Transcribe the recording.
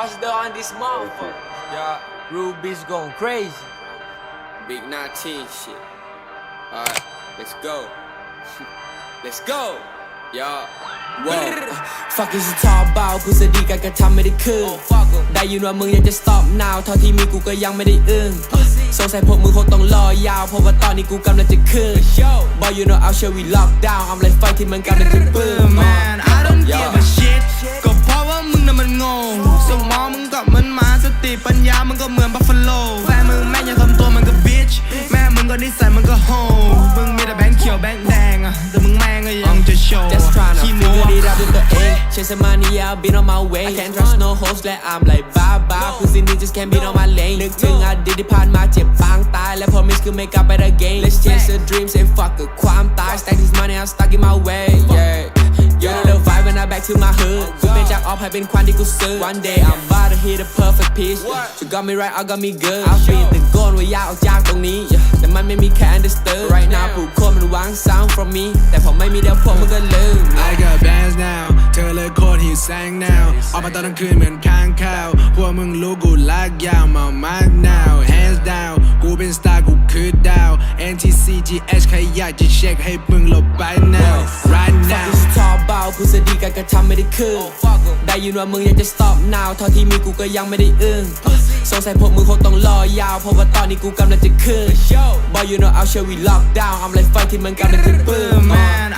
Boss the on this motherfucker. Yeah, Ruby's going crazy. Big 19 shit. Alright, let's go. let's go. Y'all. Whoa. Fuck is talk about กูสดีการกระทำไม่ได้คืน Oh, fuck 'em. ได้ยินว่ามึงอยากจะ stop now เท่าที่มีกูก็ยังไม่ได้อึ้งสงสัยพวกมึงคงต้องรอยาวเพราะว่าตอนนี้กูกำลังจะขึ้น Yo. Boy you know I'll show we lock down I'm like ไฟที่มันกำลังจะปื้ม Man ติปัญญามึงก็เหมือนบัฟฟาโลแฟนมึงแม่งยังทำตัวมันก็ bitch แม่มึงก็นิสัยมันก็โหมึงมีแต่แบงค์เขียวแบงค์แดงอะแต่มึงแม่งก็ยังจะโชว์ Just tryna ขี้โม้ figure it out ด้วยตัวเอง Chasing money yeah I've been on my way I can't trust no hoes และ I'm like bye bye Pussy niggas can't beat on my lane นึกถึงอดีตที่ผ่านมาเจ็บปางตาย และ promise คือ make up at the game Let's chase the dreams and fuck กับความตาย Stack this money I'm stuck in my way yeah You know the vibe when I back to my hood กูเป็นจาก ออฟให้เป็นควันที่กูซื้อ One day I'm about to hit a perfect piece You got me right I got me good I'll be the goal ว่าอยากออกจากตรงนี้ yeah แต่มันไม่มีแค่ understood Right now ผู้คนมันหวาง sound from me แต่ผมไม่มีเดี๋ยวพวกมึงก็ลืม I got bands now เธอเลยโคตรหิวแสง now ออกมาตอนกลางคืนเหมือนค้างคาวพวกมึงรู้กูลากยาวมามาก now hands down กูเป็นสตาร์กูคือดาว NTC GH ใครอยากจะเช็คให้มึงหลบไป การกระทำไม่ได้คืนได้ยินว่ามึงอยากจะ stop now เท่าที่มีกูก็ยังไม่ได้อึ้งสงสัยพวกมึงคงต้องรอยาว เพราะว่าตอนนี้กูกำลังจะขึ้น Boy you know I'll show we lock down I'm like ไฟที่มันกำลังจะปื้ม Man